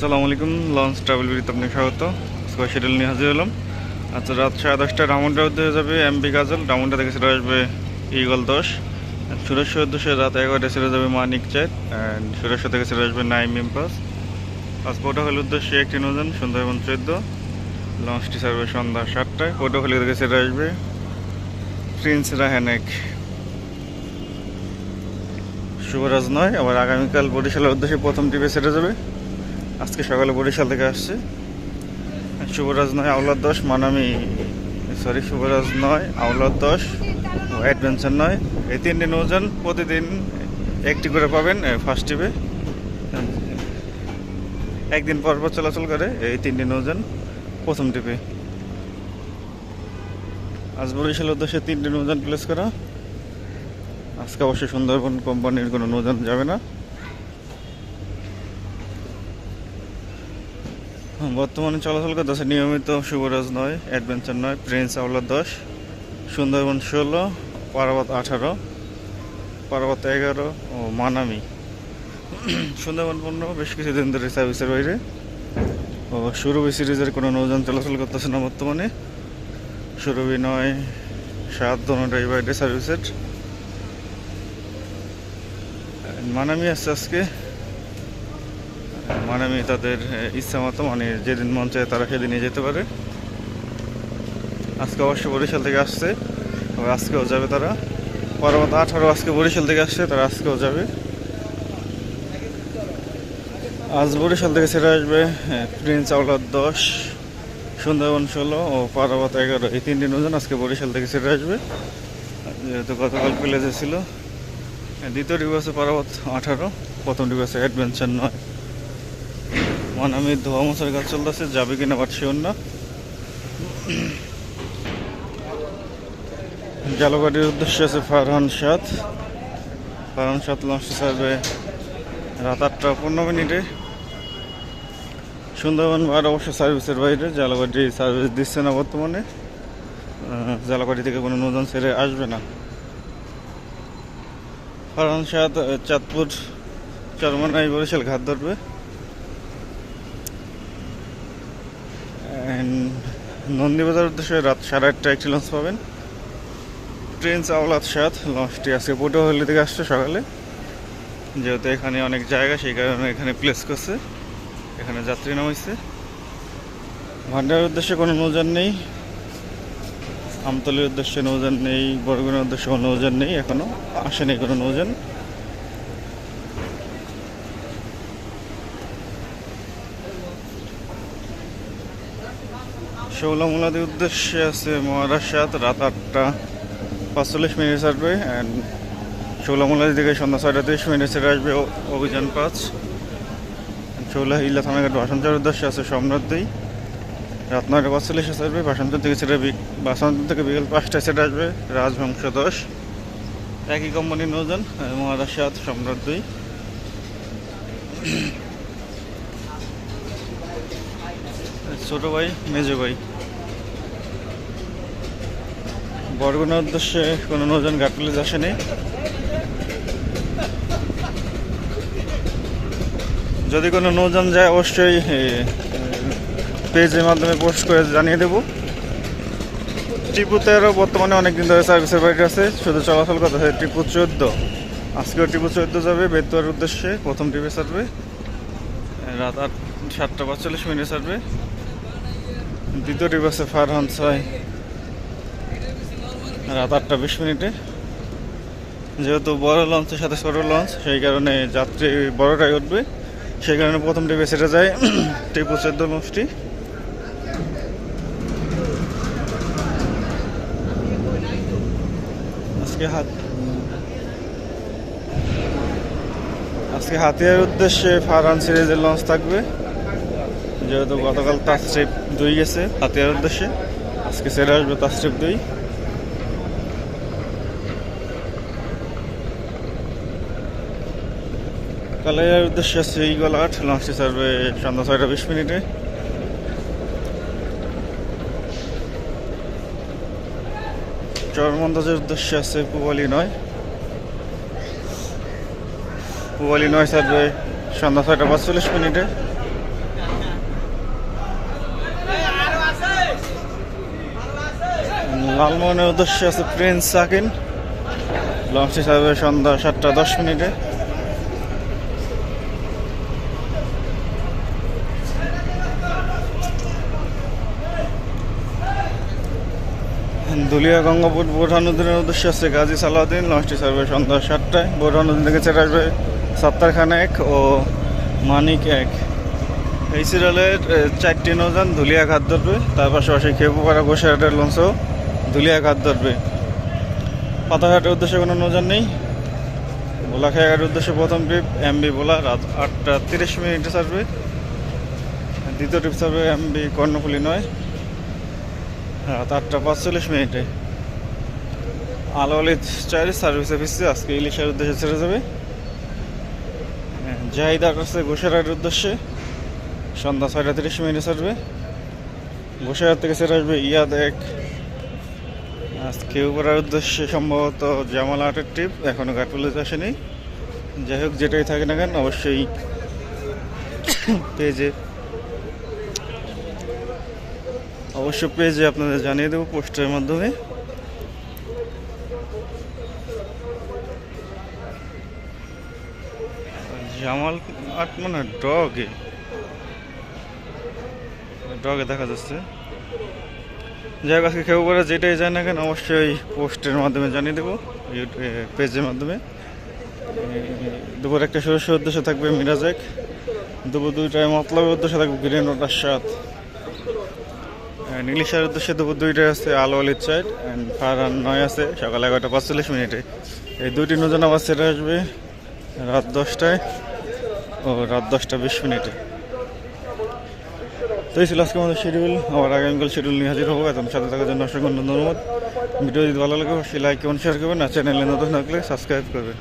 আসসালামু আলাইকুম launch travel বিড়িতে আপনাকে স্বাগত। শিডিউল নিয়ে হাজির হলাম। আচ্ছা রাত সাড়ে দশটায় রামুনটা উদ্দেশ্যে যাবে এমবি গাজল। রামুনটা থেকে সেটা আসবে ইগল দশ। সুরেশ্বর উদ্দেশ্যে রাত এগারোটায় সেটা যাবে মানিক চাঁদ অ্যান্ড সুরেশ্বর থেকে সেটা আসবে নাইম ইম্পাস। পাসপোর্টহল উদ্দেশ্যে একটি নজন সুন্দরবন চোদ্দ। লঞ্চটি ছাড়বে সন্ধ্যা সাতটায়। পটুয়াখালী থেকে সেটা আসবে প্রিন্স রাহেনেক শুভরাজ নয়, আবার আগামীকাল বরিশালের উদ্দেশ্যে প্রথম টিপে সেরে যাবে। আজকে সকালে বরিশাল থেকে আসছে। শুভরাজ নয় আওলাদ দশ, মানামি সরি শুভরাজ নয় আওলাদ দশ অ্যাডভেঞ্চার নয়। এই তিনটি নৌযান প্রতিদিন একটি করে পাবেন ফার্স্ট টিপে একদিন পর পর চলাচল করে এই তিনটি নৌযান প্রথম টিপে আজ বরিশালের উদ্দেশ্যে তিনটি নৌযান প্লেস করা। আজকে অবশ্যই সুন্দরবন কোম্পানির কোনো নৌযান যাবে না। বর্তমানে চলাচল করতেছে নিয়মিত শুভরাজ নয়, অ্যাডভেঞ্চার নয়, প্রিন্স আওলা দশ, সুন্দরবন ষোলো, পার্বত আঠারো, পার্বত এগারো ও মানামি। সুন্দরবন পণ্য বেশ কিছুদিন ধরে সার্ভিসের বাইরে। ও সুরভি সিরিজের কোনো নৌযান চলাচল করতেছে না বর্তমানে। সুরভি নয়, সাত দোনোটাই বাইরে সার্ভিসের মানামি আসছে আজকে। মানামি তাদের আহ, ইচ্ছা মতো মানে যেদিন মন চায় তারা সেদিনই যেতে পারে। আজকে অবশ্য বরিশাল থেকে আসছে তবে আজকেও যাবে তারা। পরবর্তী আঠারো আজকে বরিশাল থেকে আসছে তারা আজকেও যাবে। আজ বরিশাল থেকে ছেড়ে আসবে প্রিন্স আউলাদ দশ সুন্দরবন ষোলো ও পারাবত এগারো। এই তিনটি নজন আজকে বরিশাল থেকে ছেড়ে আসবে। যেহেতু গতকাল প্লেজে ছিল। দ্বিতীয় ডিভাসে পারাবত আঠারো প্রথম ডিভাসে অ্যাডভেঞ্চার নয়। মানে আমি ধোয়া মশার কাজ চলতেছে, যাবে কিনা পারছি না। জালবাড়ির উদ্দেশ্যে আছে ফারহান সাত ফারহান সাত লঞ্চটি ছাড়বে রাত আটটা পনেরো মিনিটে। সুন্দরবন বার অবশ্য সার্ভিসের বাইরে জালাবাড়ি সার্ভিস দিচ্ছে না বর্তমানে। জালাবাড়ি থেকে কোনো নতুন ছেড়ে আসবে না। ফারহান সাত চাঁদপুর, চরমানাই বরিশাল ঘাট ধরবে। নন্দীবাজার উদ্দেশ্যে রাত সাড়ে আটটা একটি লঞ্চ পাবেন। ট্রেন আওলাদ সাত লঞ্চটি আজকে পটুয়াখালী থেকে আসছে সকালে। যেহেতু এখানে অনেক জায়গা, সেই কারণে এখানে প্লেস করছে। এখানে যাত্রী নামাইছে। ভান্ডারের উদ্দেশ্যে কোনো নৌযান নেই। আমতলির উদ্দেশ্যে নৌযান নেই, বরগুনের উদ্দেশ্যে কোনো নৌযান নেই এখনও আসেনি কোনো নৌযান। ষোলামুলাদের উদ্দেশ্যে আছে মহারাষ্ট্র রাত আটটা পাঁচচল্লিশ মিনিট আসবে অ্যান্ড ষোলামুলাদি থেকে সন্ধ্যা ছয়টা তিরিশ মিনিট ছেড়ে আসবে অভিযান পাঁচ। ষোলা হিল্লা থানাঘাট বাসন্তর উদ্দেশ্যে আছে সম্রাদ্দি রাত নয়টা পাঁচচল্লিশে আসবে বাসন্তর থেকে ছেড়ে বাসন্তর থেকে বিকেল পাঁচটায় ছেড়ে আসবে রাজবংশ দশ একই কোম্পানির নৌযান মহারাষ্ট্র সম্রাট দুই ছোট ভাই, মেজো ভাই। বরগুনার উদ্দেশ্যে কোনো নজন পুলিশ আসেনি। যদি কোনো নৌযান যায়, অবশ্যই পেজের মাধ্যমে পোস্ট করে জানিয়ে দেবো। টিপু তেরো বর্তমানে অনেক দিন ধরে সার্ভিসের বাইরে আছে। শুধু চলাচল করতে হয় টিপু চোদ্দ। আজকেও টিপু চোদ্দ যাবে বেতুয়ার উদ্দেশ্যে। প্রথম টিপে ছাড়বে। রাত আট, সাতটা পাঁচচল্লিশ মিনিটে ছাড়বে। দ্বিতীয় টিপ আছে ফারহান ছয়। রাত আটটা বিশ মিনিটে। যেহেতু বড় লঞ্চের সাথে ছোট লঞ্চ, সেই কারণে যাত্রী বড়টাই উঠবে। সেই কারণে প্রথম টিপে সেটা যায় টিপু চোদ্দ লঞ্চটি আজকে হাত আজকে হাতিয়ার উদ্দেশ্যে ফারান সিরিজের লঞ্চ থাকবে। যেহেতু গতকাল তাস্ট্রিপ দুই গেছে হাতিয়ার উদ্দেশ্যে, আজকে সেরে আসবে তাস্ট্রিপ দুই। কালাইয়ার উদ্দেশ্যে আছে ইগল আট লঞ্চটি ছাড়বে সন্ধ্যা ছয়টা বিশ মিনিটে। চরমন্দাজের উদ্দেশ্যে আছে পুবালি নয়। পুবালি নয় ছাড়বে সন্ধ্যা ছয়টা পাঁচচল্লিশ মিনিটে। লালমোহনের উদ্দেশ্যে আছে প্রিন্স সাকিন। লঞ্চটি ছাড়বে সন্ধ্যা সাতটা দশ মিনিটে। দুলিয়া গঙ্গাপুর বোরহানুদ্দিনের উদ্দেশ্যে আছে গাজী সালাউদ্দিন লঞ্চটি ছাড়বে সন্ধ্যা সাতটায়। বোরহানুদ্দিন থেকে ছেড়ে আসবে সাত্তার খান এক ও মানিক এক। এই সিরিয়ালের চারটি নৌযান ধুলিয়া ঘাট ধরবে। তার পাশাপাশি খেপুপাড়া গোসাহাটের লঞ্চও ধুলিয়া ঘাত ধরবে। পাতাঘাটের উদ্দেশ্যে কোনো নৌযান নেই। বোলাখাইয়ার উদ্দেশ্যে প্রথম ট্রিপ এমবি বোলা রাত আটটা তিরিশ মিনিটে ছাড়বে। দ্বিতীয় ট্রিপ ছাড়বে এমবি কর্ণফুলি নয়। রাত আটটা পাঁচচল্লিশ মিনিটে। আলো আলি চার সার্ভিসে ফিরছে, আজকে ইলিশের উদ্দেশ্যে ছেড়ে যাবে। জাহিদার কাছে গোসারার উদ্দেশ্যে সন্ধ্যা ছয়টা তিরিশ মিনিটে ছাড়বে। গোসাইহাট থেকে ছেড়ে আসবে ইয়াদ এক। আজকে উপরার উদ্দেশ্যে সম্ভবত জামাল আটের ট্রিপ এখনও ঘাটপুলিশ আসেনি। যাই হোক, যেটাই থাকে না কেন, অবশ্যই পেজে অবশ্য পেজে আপনাদের জানিয়ে দেবো, পোস্টের মাধ্যমে। জামাল আট মানে ডগে। ডগে দেখা যাচ্ছে। যাই হোক, আজকে কেউ করে যেটাই যায় না কেন, অবশ্যই পোস্টের মাধ্যমে জানিয়ে দেবো পেজের মাধ্যমে। দুপুর একটা সদস্য উদ্দেশ্য থাকবে মিরাজেক দুপুর দুইটায় মতলবের উদ্দেশ্যে থাকবে গ্রিন ওটার সাত। নীলিশার উদ্দেশ্যে দুপুর দুইটায় আছে আলো আলির চাইট অ্যান্ড ফারহান নয় আছে, সকাল এগারোটা পাঁচচল্লিশ মিনিটে। এই দুইটি নজন আবার ছেড়ে আসবে রাত দশটায় ও রাত দশটা বিশ মিনিটে। তো এই ছিল আজকে আমাদের শিডিউল আবার আগামীকাল শিডিউল নিয়ে হাজির হব। এখন সাথে থাকার জন্য অসংখ্য ধন্যবাদ। ভিডিও যদি ভালো লাগে, অবশ্যই লাইক এবং শেয়ার করবেন। আর চ্যানেলে নতুন থাকলে সাবস্ক্রাইব করবেন।